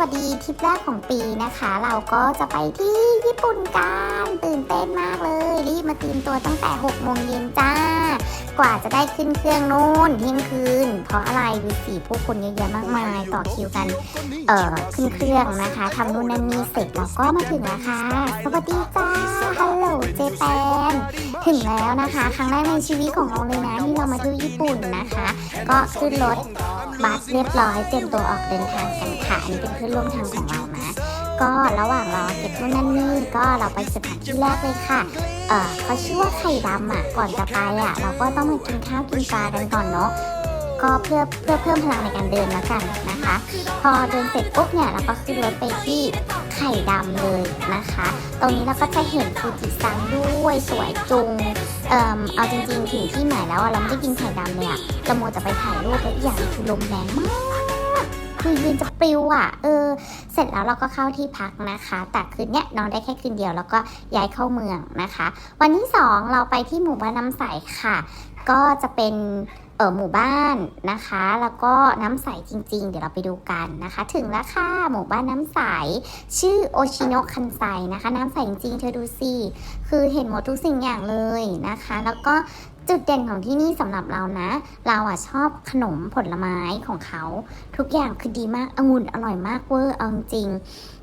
วัสดีทริปแรกของปีนะคะ เราก็จะไปที่ญี่ปุ่นกันตื่นเต้นมากเลย รีบมาเตรียมตัวตั้งแต่6โมงเย็นจ้า กว่าจะได้ขึ้นเครื่องนู่นเที่ยงคืน เพราะอะไรดูสิผู้คนเยอะแยะมากมายต่อคิวกัน เอ่อขึ้นเครื่องนะคะทำนู่นนั่นนี่เสร็จแล้วก็มาถึงแล้วค่ะ สวัสดีจ้าฮัลโหลเจแปนถึงแล้วนะคะ ครั้งแรกในชีวิตของเราเลยนะที่เรามาเที่ยวญี่ปุ่นนะคะ ก็ขึ้นรถบัสเรียบร้อยเตรียมตัวออกเดินทางกันค่ะอันนี้เป็นเพื่อนร่วมทางของเรา ก็ระหว่างรอเก็บนู่นนั่นนี่ก็เราไปสถานที่แรกเลยค่ะ เออเขาชื่อว่าไข่ดำอะ ก่อนจะไปอะ เราก็ต้องมากินข้าวกินปลากันก่อนเนาะก็เพื่อเพื่อเพิ่มพลังในการเดินแล้วกันนะคะ พอเดินเสร็จปุ๊บเนี่ยเราก็ขึ้นรถไปที่ไข่ดำเลยนะคะ ตรงนี้เราก็จะเห็นฟูจิซังด้วยสวยจุงเอ่อเอาจริงๆถึงที่หมายแล้วเราไม่ได้กินไข่ดำเลยอะเราโมวแต่ไปถ่ายรูปแล้วอีกอย่างคือลมแรงมาก คือยืนจะปลิวอะ เออ เสร็จแล้วเราก็เข้าที่พักนะคะ แต่คืนเนี้ยนอนได้แค่คืนเดียวแล้วก็ย้ายเข้าเมืองนะคะ วันที่สองเราไปที่หมู่บ้านน้ำใสค่ะ ก็จะเป็นเออหมู่บ้านนะคะ แล้วก็น้ำใสจริง ๆ เดี๋ยวเราไปดูกันนะคะ ถึงแล้วค่ะหมู่บ้านน้ำใส ชื่อโอชิโนะคันไซนะคะ น้ำใสจริงๆเธอดูสิคือเห็นหมดทุกสิ่งอย่างเลยนะคะ แล้วก็ จุดเด่นของที่นี่สำหรับเรานะ เราอะชอบขนมผลไม้ของเขา ทุกอย่างคือดีมากองุ่นอร่อยมากเวอร์เอาจริง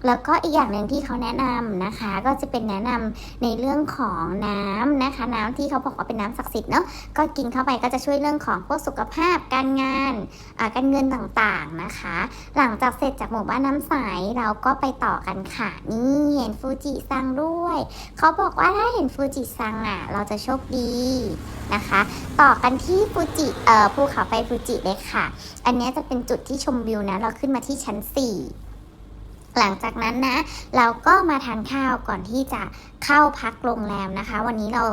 แล้วก็อีกอย่างหนึ่งที่เขาแนะนำนะคะ ก็จะเป็นแนะนำในเรื่องของน้ำนะคะ น้ำที่เขาบอกว่าเป็นน้ำศักดิ์สิทธิ์เนาะก็กินเข้าไปก็จะช่วยเรื่องของพวกสุขภาพการงานการเงินต่างๆนะคะ หลังจากเสร็จจากหมู่บ้านน้ำใสเราก็ไปต่อกันค่ะนี่เห็นฟูจิซังด้วย เขาบอกว่าถ้าเห็นฟูจิซังอะ เราจะโชคดีนะคะ ต่อกันที่ฟูจิเอ่อภูเขาไฟฟูจิเลยค่ะ อันนี้จะเป็นจุดที่ชมวิวนะ เราขึ้นมาที่ชั้น 4หลังจากนั้นนะ เราก็มาทานข้าวก่อนที่จะเข้าพักโรงแรมนะคะ วันนี้เรา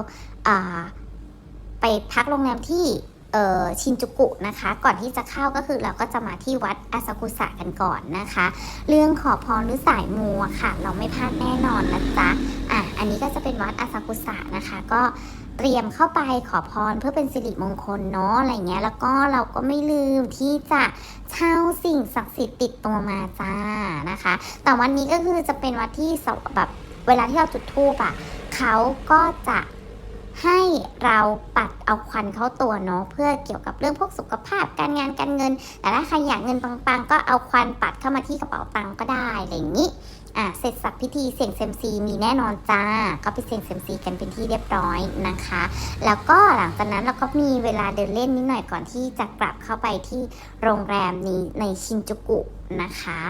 าไปพักโรงแรมที่เออชินจูกุนะคะ ก่อนที่จะเข้าก็คือเราก็จะมาที่วัดอาซากุสะกันก่อนนะคะ เรื่องขอพรหรือสายมูค่ะ เราไม่พลาดแน่นอนนะจ๊ะอะอันนี้ก็จะเป็นวัดอาซากุสะนะคะก็ เตรียมเข้าไปขอพรเพื่อเป็นสิริมงคลเนาะอะไรเงี้ย แล้วก็เราก็ไม่ลืมที่จะเช่าสิ่งศักดิ์สิทธิ์ติดตัวมาจ้านะคะ แต่วันนี้ก็คือจะเป็นวัดที่แบบเวลาที่เราจุดธูปอะเขาก็จะให้เราปัดเอาควันเข้าตัวเนาะเพื่อเกี่ยวกับเรื่องพวกสุขภาพการงานการเงิน แต่ถ้าใครอยากเงินปังๆ ก็เอาควันปัดเข้ามาที่กระเป๋าตังก็ได้อะไรอย่างนี้ อะเสร็จสับพิธีเสี่ยงเซมซีมีแน่นอนจ้า ก็ไปเสี่ยงเซมซีกันเป็นที่เรียบร้อยนะคะ แล้วก็หลังจากนั้นเราก็มีเวลาเดินเล่นนิดหน่อยก่อนที่จะกลับเข้าไปที่โรงแรมนี้ในชินจูกุนะคะ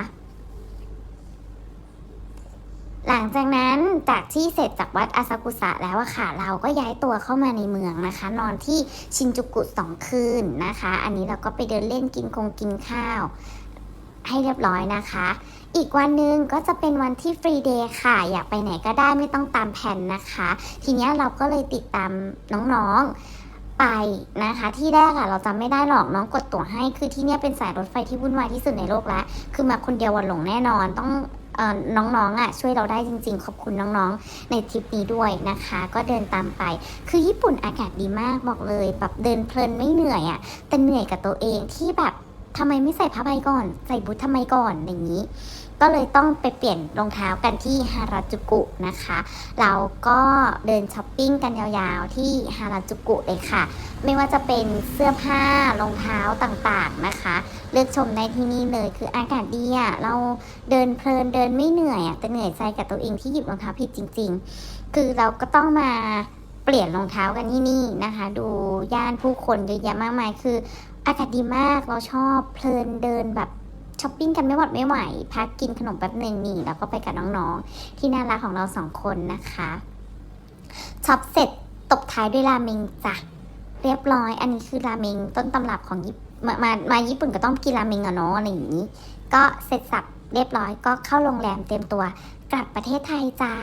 หลังจากนั้นจากที่เสร็จจากวัดอาซากุสะแล้วอะค่ะ เราก็ย้ายตัวเข้ามาในเมืองนะคะ นอนที่ชินจูกุสองคืนนะคะ อันนี้เราก็ไปเดินเล่นกินคงกินข้าว ให้เรียบร้อยนะคะ อีกวันหนึ่งก็จะเป็นวันที่ฟรีเดย์ค่ะ อยากไปไหนก็ได้ไม่ต้องตามแผนนะคะ ทีนี้เราก็เลยติดตามน้องๆไปนะคะ ที่แรกอะเราจำไม่ได้หรอกน้องกดตั๋วให้ คือที่นี้ยเป็นสายรถไฟที่วุ่นวายที่สุดในโลกแล้วคือมาคนเดียววันหลงแน่นอนต้องน้องๆอะช่วยเราได้จริงๆ ขอบคุณน้องๆ ในทริปนี้ด้วยนะคะ ก็เดินตามไป คือญี่ปุ่นอากาศดีมากบอกเลยแบบเดินเพลินไม่เหนื่อยอะแต่เหนื่อยกับตัวเองที่แบบ ทำไมไม่ใส่ผ้าใบก่อน ใส่บูททำไมก่อนอย่างนี้ ก็เลยต้องไปเปลี่ยนรองเท้ากันที่ฮาราจูกุนะคะ เราก็เดินช้อปปิ้งกันยาวๆที่ฮาราจูกุเลยค่ะ ไม่ว่าจะเป็นเสื้อผ้ารองเท้าต่างๆนะคะ เลือกชมได้ที่นี่เลยคืออากาศดีอะเราเดินเพลินเดินไม่เหนื่อยอะแต่เหนื่อยใจกับตัวเองที่หยิบรองเท้าผิดจริง ๆ คือเราก็ต้องมา เปลี่ยนรองเท้ากันที่นี่นะคะ ดูย่านผู้คนเยอะแยะมากมายคือ อากาศดีมากเราชอบเพลินเดินแบบช้อปปิ้งกันไม่หมดไม่ไหว พักกินขนมแป๊บหนึ่งนี่แล้วก็ไปกับน้องๆ ที่น่ารักของเราสองคนนะคะช็อปเสร็จตบท้ายด้วยราเมงจ้ะเรียบร้อย อันนี้คือราเมงต้นตำรับของญี่มามามาญี่ปุ่นก็ต้องกินราเมงอะเนาะอะไรอย่างนี้ ก็เสร็จสับเรียบร้อยก็เข้าโรงแรมเต็มตัวกลับประเทศไทยจ้า